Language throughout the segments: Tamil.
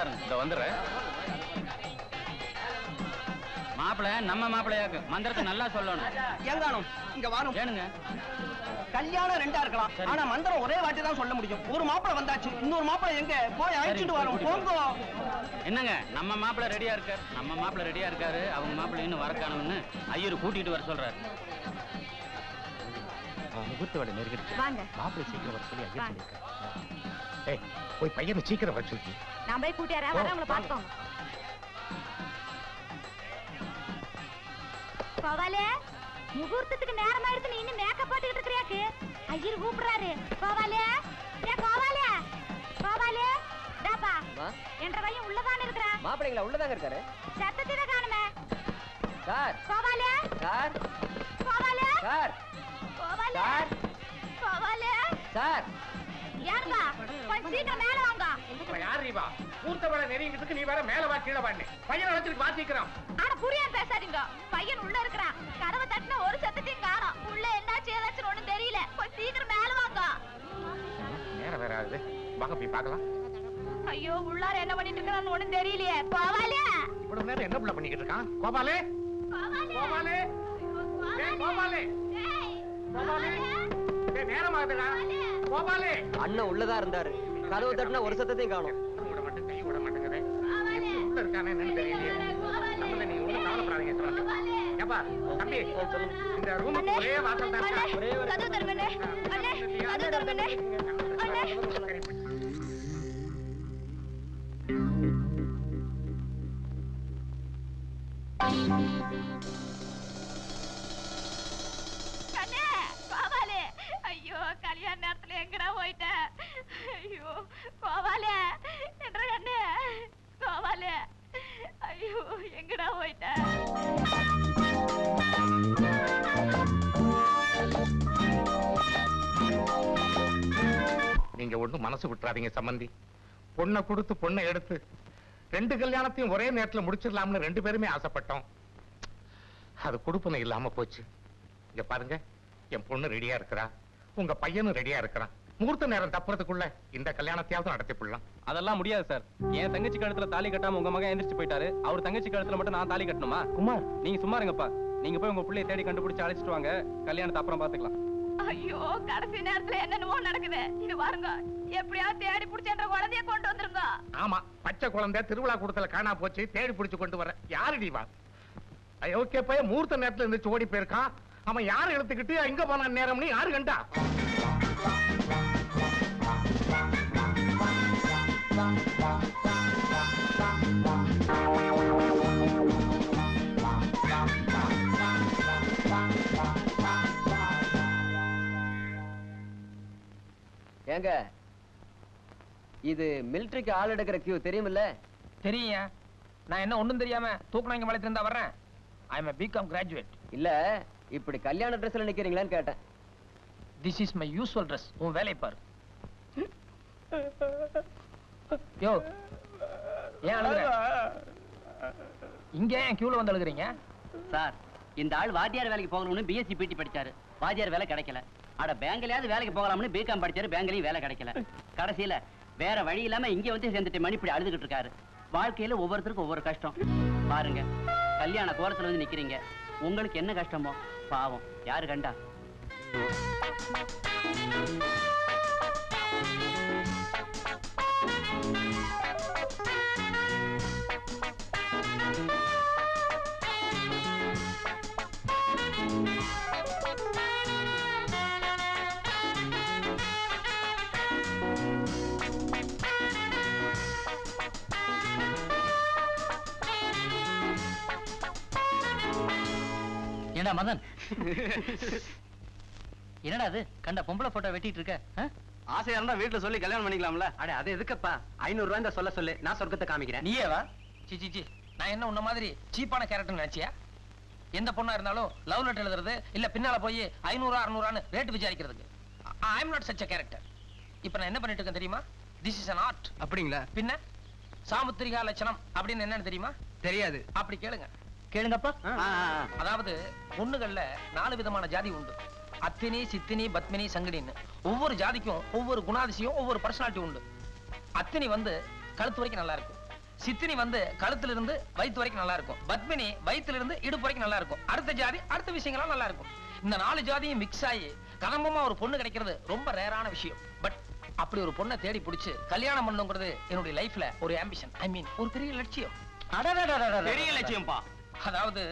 உட்காருங்க இந்த வந்துடுறேன். மாப்பிள நம்ம மாப்பிளையாக்கு மந்திரத்தை நல்லா சொல்லணும். எங்கானும் இங்க வாரும் ஏனுங்க கல்யாணம் ரெண்டா இருக்கலாம். ஆனா மந்திரம் ஒரே வாட்டி தான் சொல்ல முடியும். ஒரு மாப்பிளை வந்தாச்சு இன்னொரு மாப்பிளை எங்க? போய் அழைச்சிட்டு வரோம் போங்க. என்னங்க நம்ம மாப்பிள ரெடியா இருக்காரு? நம்ம மாப்பிள ரெடியா இருக்காரு அவங்க மாப்பிள இன்னும் வர காணும்னு ஐயர் கூட்டிட்டு வர சொல்றாரு. முகூர்த்த வேலை நெருங்கிடுச்சு வாங்க. மாப்பிள்ளை சீக்கிரம் வர சொல்லி ஐயா வாங்க. சொல்லியிருக்காரு. ஏய் போய் பையனை சீக்கிரம் வர சொல்லி. நான் போய் கூட்டியாரா வரவங்கள பாத்துக்கோங்க கோவாலே முகூர்த்தத்துக்கு நேரம் ஆயிடுச்சு நீ இன்னும் மேக்கப் போட்டுக்கிட்டு இருக்கிறியாக்கு. ஐயர் கூப்பிடுறாரு. கோவாலே ஏ கோவாலே கோவாலே டாப்பா என்ற பையன் உள்ளதானே இருக்கிறா. மாப்பிள்ளைங்களா உள்ளதாங்க இருக்காரு? சத்தத்தில காணுமே. சார். கோவாலே சார். கோவாலே சார். கோவாலே சார். கோவாலே சார். யாருப்பா? சீக்கிரம் மேல வாங்க. யார் ரீவா? மூர்த்த வேலை நீ வேற மேல வா கீழே வாண்ணே பையனை வாசிக்கிறோம் ஆனா புரியாம பேசாதீங்க. பையன் உள்ள இருக்கிறான். கதவை தட்டின ஒரு சத்தத்தையும் காணோம். உள்ள என்னாச்சு ஏதாச்சும் ஒண்ணும் தெரியல. சீக்கிரம் மேல வாங்க. நேரம் வேற ஆகுது. வாங்க போய் பார்க்கலாம். ஐயோ உள்ளார என்ன பண்ணிட்டு இருக்கான்னு ஒண்ணும் தெரியலையே. போவாலே இவ்வளவு நேரம் என்ன புள்ள பண்ணிக்கிட்டு இருக்கான்? கோபாலே. கோபாலே. கோபாலே. கோபாலே. கோபாலே! அண்ணன் உள்ளதா இருந்தாரு. கதவு தட்டினா ஒரு சத்தத்தையும் காணும். விட மாட்டேன் கை விட மாட்டேங்குது. எப்படி உள்ள இருக்கானே என்னன்னு தெரியலையே. நம்மள நீங்க ஒண்ணும் கவலைப்படாதீங்க சொல்லுங்க. ஏப்பா தம்பி இந்த ரூமுக்கு ஒரே வாசல் தான்? ஒரே ஒரு கதவு அண்ணே கதவு அண்ணே கோவாலே என்ற அண்ணே கோவாலே. ஐயோ எங்கடா போயிட்ட? நீங்க ஒண்ணும் மனசு விட்டுறாதீங்க சம்பந்தி. பொண்ணை கொடுத்து பொண்ணை எடுத்து ரெண்டு கல்யாணத்தையும் ஒரே நேரத்துல முடிச்சிடலாம்னு ரெண்டு பேருமே ஆசைப்பட்டோம். அது கொடுப்பனை இல்லாம போச்சு. இங்க பாருங்க என் பொண்ணு ரெடியா இருக்கிறா. உங்க பையனும் ரெடியா இருக்கிறான். முகூர்த்த நேரம் தப்புறதுக்குள்ள இந்த கல்யாணத்தையாவது நடத்தி போடலாம். அதெல்லாம் முடியாது சார் என் தங்கச்சி கழுத்துல தாலி கட்டாம உங்க மகன் எந்திரிச்சு போயிட்டாரு. அவர் தங்கச்சி கழுத்துல மட்டும் நான் தாலி கட்டணுமா? குமார். நீங்க சும்மா இருங்கப்பா. நீங்க போய் உங்க பிள்ளைய தேடி கண்டுபிடிச்சு அழைச்சிட்டு வாங்க. கல்யாணத்தை அப்புறம் பாத்துக்கலாம். ஐயோ கடைசி நேரத்துல என்னென்னமோ நடக்குது. இது பாருங்க. எப்படியாவது தேடி புடிச்சன்ற குழந்தைய கொண்டு வந்துருங்க. ஆமா பச்சை குழந்தை திருவிழா கூடத்துல காணா போச்சு தேடி பிடிச்சு கொண்டு வர. யாரு வா? ஓகே பையன் முகூர்த்த நேரத்துல இருந்துச்சு ஓடி போயிருக்கான். அவன் யாரு எடுத்துக்கிட்டு எங்க போனான் நேரம்னு யாரு கண்டா? ஏங்க இது மிலிட்டரிக்கு ஆள் எடுக்கிற கியூ தெரியுமில்ல? தெரியுங்க நான் என்ன ஒண்ணும் தெரியாம தூக்குனாங்க மலைத்துல இருந்தா வர்றேன்? ஐ எம் பிகாம் கிராஜுவேட் இல்ல இப்படி கல்யாண ட்ரெஸ்ல நிக்கிறீங்களான்னு கேட்டேன். This is my usual dress உன் வேலையை பாரு. யோ ஏன் அழுகுற? இங்க ஏன் கியூல வந்து அழுகுறீங்க? சார் இந்த ஆள் வாத்தியார் வேலைக்கு போகணும்னு பிஎஸ்சி பிடி படிச்சாரு. வாத்தியார் வேலை கிடைக்கல. அட பேங்க்லயாவது வேலைக்கு போகலாம்னு பிகாம் படிச்சாரு பேங்க்லயும் வேலை கிடைக்கல. கடைசியில வேற வழி இல்லாம இங்க வந்து சேர்ந்துட்டு மணி இப்படி அழுதுகிட்டு இருக்காரு. வாழ்க்கையில ஒவ்வொருத்தருக்கும் ஒவ்வொரு கஷ்டம். பாருங்க கல்யாண கோரத்துல வந்து நிக்கிறீங்க. உங்களுக்கு என்ன கஷ்டமோ? பாவம். யாரு கண்டா? ஏண்டா மதன்? என்னடா அது? கண்ட பொம்பளை போட்டோ வெட்டிட்டு இருக்க? ஆசையா இருந்தா வீட்டுல சொல்லி கல்யாணம் பண்ணிக்கலாம்ல. அட அது எதுக்குப்பா? ஐநூறு ரூபாய் சொல்ல சொல்லு. நான் சொர்க்கத்தை காமிக்கிறேன். நீயே வா சி சி சி. நான் என்ன உன்ன மாதிரி சீப்பான கேரக்டர் நினைச்சியா? எந்த பொண்ணா இருந்தாலும் லவ் லெட்டர் எழுதுறது இல்ல பின்னால போய் ஐநூறு அறுநூறான்னு rate விசாரிக்கிறதுக்கு. I am not such character இப்ப நான் என்ன பண்ணிட்டு இருக்கேன் தெரியுமா? திஸ் இஸ் an ஆர்ட் அப்படிங்களா? பின்ன? சாமுத்திரிகா லட்சணம் அப்படின்னு என்னன்னு தெரியுமா? தெரியாது. அப்படி கேளுங்க. கேளுங்கப்பா. அதாவது பொண்ணுகள்ல நாலு விதமான ஜாதி உண்டு. அத்தினி சித்தினி பத்மினி சங்கினின்னு ஒவ்வொரு ஜாதிக்கும் ஒவ்வொரு குணாதிசயம் ஒவ்வொரு பர்சனாலிட்டி உண்டு. அத்தினி வந்து கழுத்து வரைக்கும் நல்லா இருக்கும். சித்தினி வந்து கழுத்துல இருந்து வயித்து வரைக்கும் நல்லா இருக்கும். பத்மினி வயித்துல இருந்து இடுப்பு வரைக்கும் நல்லா இருக்கும். அடுத்த ஜாதி அடுத்த விஷயங்கள்லாம் நல்லா இருக்கும். இந்த நாலு ஜாதியும் மிக்ஸ் ஆகி கதம்பமா ஒரு பொண்ணு கிடைக்கிறது ரொம்ப ரேரான விஷயம். பட் அப்படி ஒரு பொண்ணை தேடி பிடிச்சு கல்யாணம் பண்ணுங்கிறது என்னுடைய லைஃப்ல ஒரு ஆம்பிஷன் ஐ மீன் ஒரு பெரிய லட்சியம். பெரிய லட்சியம்ப்பா அதாவது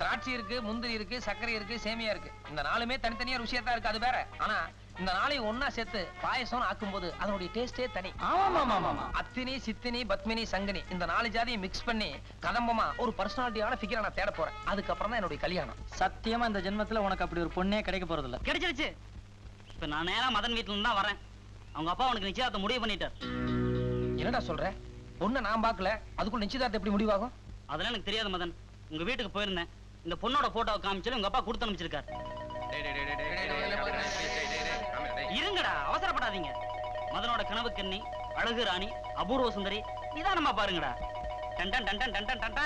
திராட்சை இருக்கு முந்திரி இருக்கு சர்க்கரை இருக்கு சேமியா இருக்கு. இந்த நாலுமே தனித்தனியா ருசியா இருக்கு அது வேற. ஆனா இந்த நாளையும் ஒன்னா சேர்த்து பாயசம் ஆக்கும்போது அதனுடைய டேஸ்டே தனி. அத்தினி சித்தினி பத்மினி சங்கனி இந்த நாலு ஜாதியை மிக்ஸ் பண்ணி கதம்பமா ஒரு பர்சனாலிட்டியான ஃபிகரை நான் தேட போறேன். அதுக்கப்புறம் தான் என்னுடைய கல்யாணம். சத்தியமா இந்த ஜென்மத்துல உனக்கு அப்படி ஒரு பொண்ணே கிடைக்க போறது இல்ல கிடைச்சிருச்சு. இப்ப நான் நேரா மதன் வீட்டுல இருந்து தான் வரேன். அவங்க அப்பா உனக்கு நிச்சயத்தை முடிவு பண்ணிட்டார். என்னடா சொல்ற? பொண்ணை நான் பார்க்கல. அதுக்குள்ள நிச்சயதார்த்தம் எப்படி முடிவாகும்? அதெல்லாம் எனக்கு தெரியாது மதன். உங்க வீட்டுக்கு போயிருந்தேன் இந்த பொண்ணோட போட்டோ காமிச்சு உங்க அப்பா கொடுத்து அனுப்பிச்சிருக்காரு இருங்கடா அவசரப்படாதீங்க மதனோட கனவு கண்ணி அழகு ராணி அபூர்வ சுந்தரி நிதானமா பாருங்கடா டன் டன் டன் டன் டன்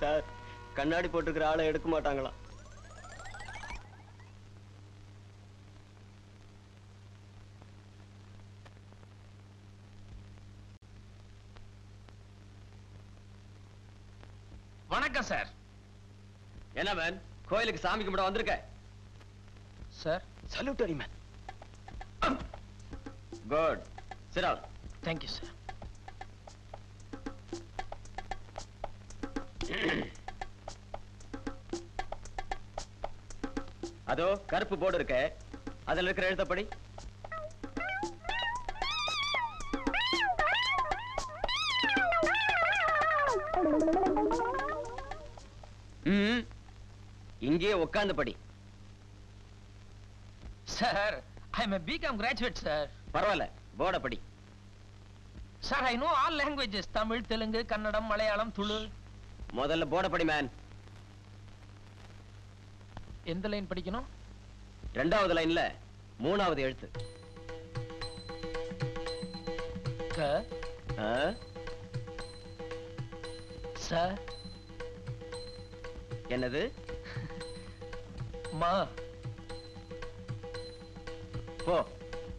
சார் கண்ணாடி போட்டுக்கிற ஆளை எடுக்க மாட்டாங்களா வணக்கம் சார். என்ன மேன் கோயிலுக்கு சாமி கும்பிட வந்திருக்க? சார். சல்யூட்டரி மேன் குட் சிரா தேங்க்யூ சார் அதோ கருப்பு போர்டு இருக்க. அதுல இருக்கிற எழுத்தப்படி? ம். இங்கேயே உட்கார்ந்து படி. Sir I am BCom graduate sir. பரவாயில்ல போர்டை படி. Sir I know all languages Tamil Telugu Kannada Malayalam Tulu. முதல்ல போர்டை படி மேன் எந்த லைன் படிக்கணும்? ரெண்டாவது லைன்ல மூணாவது எழுத்து. க. ஆ? என்னது? மா. போ.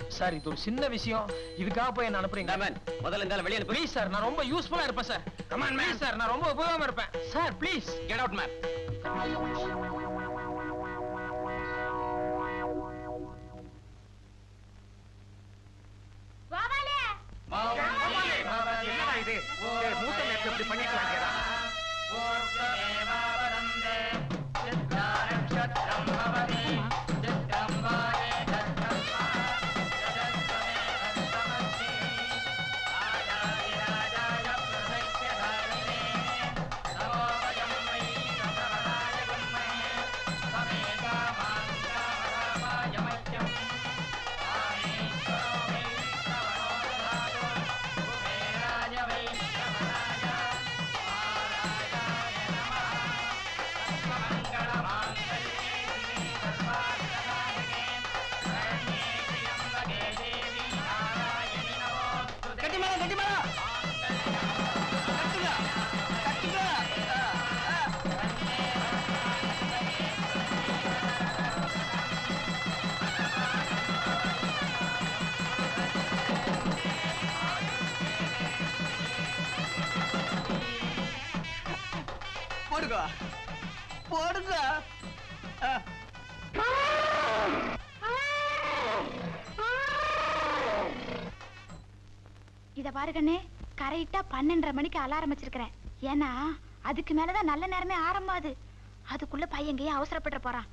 சார் இது ஒரு சின்ன விஷயம். இதுக்காக போய் என்ன அனுப்புறீங்க? மேன் முதல்ல இந்த ஆளை வெளியே ப்ளீஸ் சார். நான் ரொம்ப யூஸ்ஃபுல்லா இருப்பேன் சார். Come on man sir. நான் ரொம்ப உபயோகமா இருப்பேன். Sir please. Get out man போடுங்க. போடுங்க. இத பாரு கண்ணே கரெக்டா பன்னெண்டரை மணிக்கு அலாரம் வச்சிருக்கிறேன். ஏன்னா அதுக்கு மேலதான் நல்ல நேரமே ஆரம்பாது. அதுக்குள்ள பையங்கையே அவசரப்பட்டு போறான்.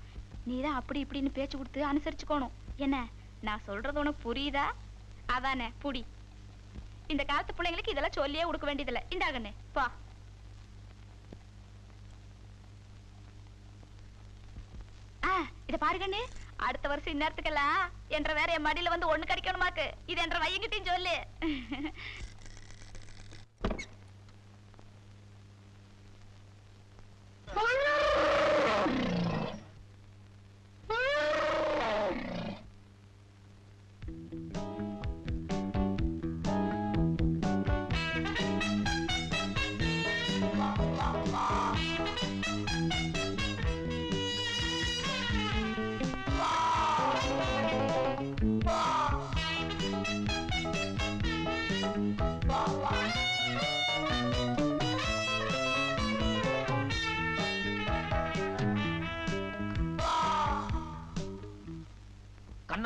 நீதான் அப்படி இப்படின்னு பேச்சு கொடுத்து அனுசரிச்சுக்கோணும். என்ன நான் சொல்றது உனக்கு புரியுதா? அதானே புடி. இந்த காலத்து பிள்ளைங்களுக்கு இதெல்லாம் சொல்லியே கொடுக்க வேண்டியதில்லை. இந்தாகண்ணே பா. இதை பாருங்கண்ணு அடுத்த வருஷம் இந்நேரத்துக்கெல்லாம் என்ற வேற என் மடியில வந்து ஒண்ணு கிடைக்கணுமாக்கு. இது என்ற வையங்கிட்டையும் சொல்லு. சொல்லு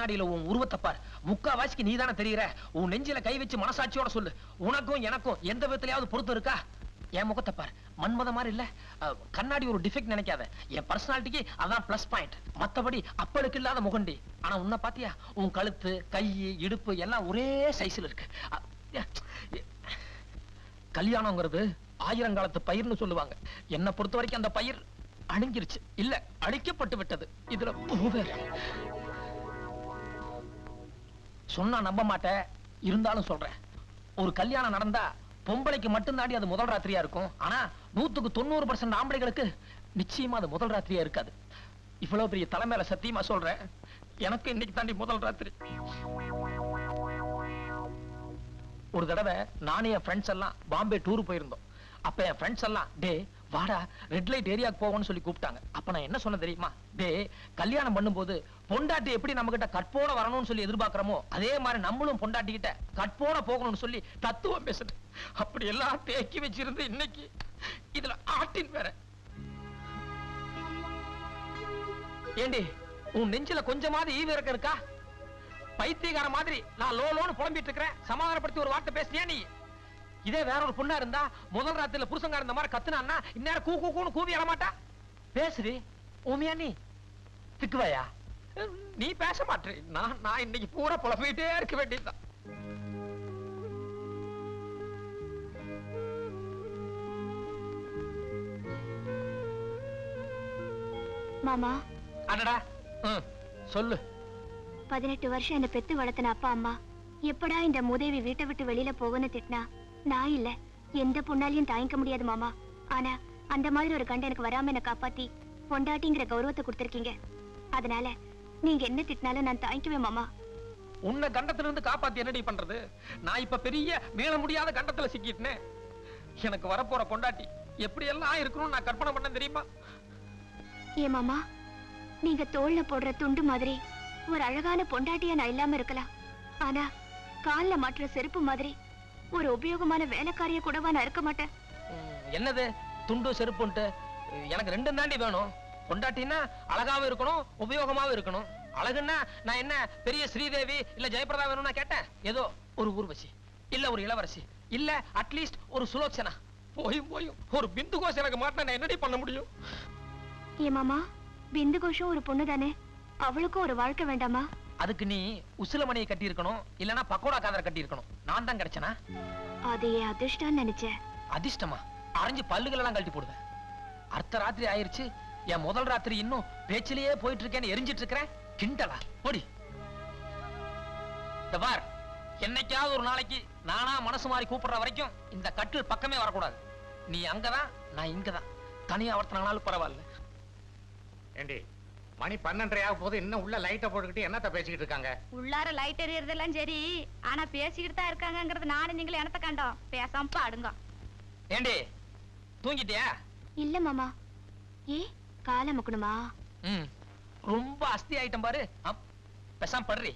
கண்ணாடியில உன் உருவத்தை பார். முக்கா நீ தானே தெரியற? உன் நெஞ்சில கை வச்சு மனசாட்சியோட சொல்லு. உனக்கும் எனக்கும் எந்த விதத்திலயாவது பொறுத்து இருக்கா? என் முகத்தை பார். மன்மத மாதிரி இல்ல. கண்ணாடி ஒரு டிஃபெக்ட் நினைக்காத. என் பர்சனாலிட்டிக்கு அதான் பிளஸ் பாயிண்ட் மத்தபடி அப்பளுக்கு இல்லாத முகண்டி. ஆனா உன்னை பாத்தியா? உன் கழுத்து கை இடுப்பு எல்லாம் ஒரே சைஸ்ல இருக்கு. அ- எ- கல்யாணங்கிறது ஆயிரங்காலத்து பயிர்னு சொல்லுவாங்க. என்னை பொறுத்த வரைக்கும் அந்த பயிர் அழிஞ்சிருச்சு இல்ல அழிக்கப்பட்டு விட்டது. இதுல பூவே சொன்னா நம்ப மாட்டேன். இருந்தாலும் சொல்றேன். ஒரு கல்யாணம் நடந்தா பொம்பளைக்கு மட்டும்தாண்டி அது முதல் ராத்திரியா இருக்கும். ஆனா நூத்துக்கு தொண்ணூறு பர்சன்ட் ஆம்பளைகளுக்கு நிச்சயமா அது முதல் ராத்திரியா இருக்காது. இவ்வளவு பெரிய தலைமையில சத்தியமா சொல்றேன். எனக்கு இன்னைக்கு தாண்டி முதல் ராத்திரி. ஒரு தடவை நானும் என் ஃப்ரெண்ட்ஸ் எல்லாம் பாம்பே டூர் போயிருந்தோம். அப்ப என் ஃப்ரெண்ட்ஸ் எல்லாம் டே வாடா ரெட் லைட் ஏரியாக்கு போவோம்னு சொல்லி கூப்பிட்டாங்க. அப்ப நான் என்ன சொன்னேன் தெரியுமா? டே கல்யாணம் பண்ணும்போது பொண்டாட்டி எப்படி நம்ம கிட்ட கற்போட வரணும்னு சொல்லி எதிர்பார்க்கிறோமோ அதே மாதிரி நம்மளும் பொண்டாட்டி கிட்ட கட்போட போகணும்னு சொல்லி தத்துவம் பேசுது. அப்படி எல்லாம் தேக்கி வச்சிருந்து இன்னைக்கு இதுல ஆட்டின் வேற. ஏண்டி உன் நெஞ்சில கொஞ்சமாவது ஈவு இறக்க இருக்கா பைத்தியகார மாதிரி நான் லோ லோன்னு புலம்பிட்டு இருக்கிறேன். சமாதானப்படுத்தி ஒரு வார்த்தை பேசுனியா நீ? இதே வேற ஒரு பொண்ணா இருந்தா முதல் ராத்திரில புருஷங்கார இந்த மாதிரி கத்துனான்னா இந்நேரம் கூ கூ கூன்னு கூவி எழமாட்டா பேசுடி. உமையா நீ. திக்குவாயா நீ பேச மாட்டே நான் நான் இன்னைக்கு பூரா புலம்பிட்டே இருக்க வேண்டியதுதான். மாமா. அடடா. சொல்லு. பதினெட்டு வருஷம் என்ன பெத்து வளர்த்தன அப்பா அம்மா. எப்படா இந்த மூதேவி வீட்டை விட்டு வெளியில போகன்னு திட்டினா? நான் இல்ல. எந்த பொண்ணாலையும் தாங்கிக்க முடியாது மாமா. ஆனா அந்த மாதிரி ஒரு கண்ட எனக்கு வராம என்ன காப்பாத்தி பொண்டாட்டிங்கிற கௌரவத்தை கொடுத்திருக்கீங்க. அதனால நீங்க என்ன திட்டினாலும் நான் தாங்கிக்குவேன் மாமா. உன்னை கண்டத்துல இருந்து காப்பாத்தி என்னடி பண்றது? நான் இப்ப பெரிய மீள முடியாத கண்டத்துல சிக்கிட்டேனே. எனக்கு வரப்போற பொண்டாட்டி எப்படி எல்லாம் இருக்கணும்னு நான் கற்பனை பண்ண தெரியுமா? ஏன் மாமா நீங்க தோல்ல போடுற துண்டு மாதிரி ஒரு அழகான பொண்டாட்டியா நான் இல்லாம இருக்கலாம். ஆனா கால்ல மாட்டுற செருப்பு மாதிரி ஒரு உபயோகமான வேலைக்காரிய கூடவா நான் இருக்க மாட்டேன்? என்னது? துண்டு செருப்புன்ட்டு எனக்கு ரெண்டும் தாண்டி வேணும். பொண்டாட்டின்னா அழகாவும் இருக்கணும் உபயோகமாவும் இருக்கணும். அழகுன்னா நான் என்ன பெரிய ஸ்ரீதேவி இல்ல ஜெயபிரதா வேணும்னா கேட்டேன்? ஏதோ ஒரு ஊர்வசி இல்ல ஒரு இளவரசி இல்ல அட்லீஸ்ட் ஒரு சுலோச்சனா. போயும் போயும் ஒரு பிந்து கோஷம் எனக்கு மாட்டினா நான் என்னடி பண்ண முடியும்? ஏன் மாமா பிந்து கோஷம் ஒரு பொண்ணு தானே அவளுக்கும் ஒரு வாழ்க்கை வேண்டாமா? அதுக்கு நீ உசிலமணியை கட்டி இருக்கணும் இல்லனா பக்கோடா காதரை கட்டி இருக்கணும் நான் தான் கிடைச்சனா? அது என் அதிர்ஷ்டம்னு நினைச்சேன். அதிர்ஷ்டமா? அரைஞ்சு பல்லுகள் எல்லாம் கழட்டி போடுவேன். அர்த்த ராத்திரி ஆயிருச்சு என் முதல் ராத்திரி இன்னும் பேச்சிலேயே போயிட்டு இருக்கேன்னு எரிஞ்சிட்டு இருக்கிறேன் கிண்டலா? போடி. இந்த பார். என்னைக்காவது ஒரு நாளைக்கு நானா மனசு மாதிரி கூப்பிடுற வரைக்கும் இந்த கட்டில் பக்கமே வரக்கூடாது. நீ அங்கதான் நான் இங்கதான். தனியா ஒருத்தனாலும் பரவாயில்ல. ஏண்டி மணி பன்னெண்டரை ஆக போது இன்னும் உள்ள லைட்டை போட்டுக்கிட்டு என்னத்த பேசிக்கிட்டு இருக்காங்க? உள்ளார லைட் எரியறதெல்லாம் சரி. ஆனா பேசிக்கிட்டு தான் இருக்காங்கங்கிறது நானும் நீங்களும் எனத்த கண்டோம். பேசாம பாடுங்க. ஏண்டி தூங்கிட்டியா? இல்ல மாமா. ஏ காலை முக்கணுமா? ம் ரொம்ப அஸ்தி ஆயிட்டம் பாரு. அப், பேசாம படுறி.